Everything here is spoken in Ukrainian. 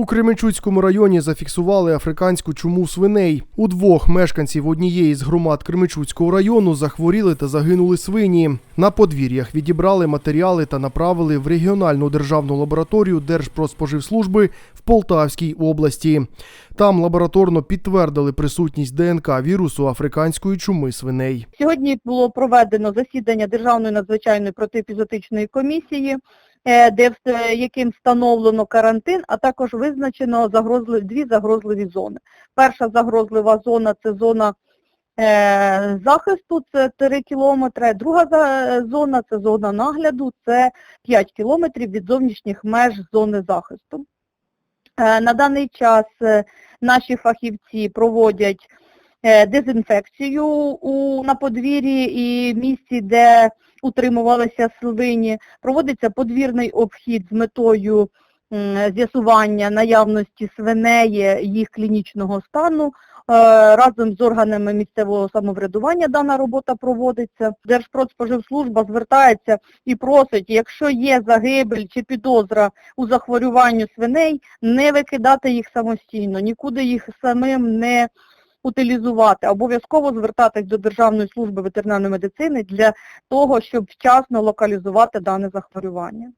У Кременчуцькому районі зафіксували африканську чуму свиней. У двох мешканців однієї з громад Кременчуцького району захворіли та загинули свині. На подвір'ях відібрали матеріали та направили в регіональну державну лабораторію Держпродспоживслужби в Полтавській області. Там лабораторно підтвердили присутність ДНК вірусу африканської чуми свиней. Сьогодні було проведено засідання Державної надзвичайної протиепізотичної комісії, де яким встановлено карантин, а також визначено загрозли- дві загрозливі зони. Перша загрозлива зона це зона е, захисту, це 3 кілометри, друга зона це зона нагляду, це 5 кілометрів від зовнішніх меж зони захисту. Е, На даний час е, наші фахівці проводять е, дезінфекцію у, на подвір'ї і місці, де утримувалися свині. Проводиться подвірний обхід з метою з'ясування наявності свиней, їх клінічного стану. Е, Разом з органами місцевого самоврядування дана робота проводиться. Держпродспоживслужба звертається і просить, якщо є загибель чи підозра у захворюванню свиней, не викидати їх самостійно, нікуди їх самим не утилізувати, обов'язково звертатись до Державної служби ветеринарної медицини для того, щоб вчасно локалізувати дане захворювання.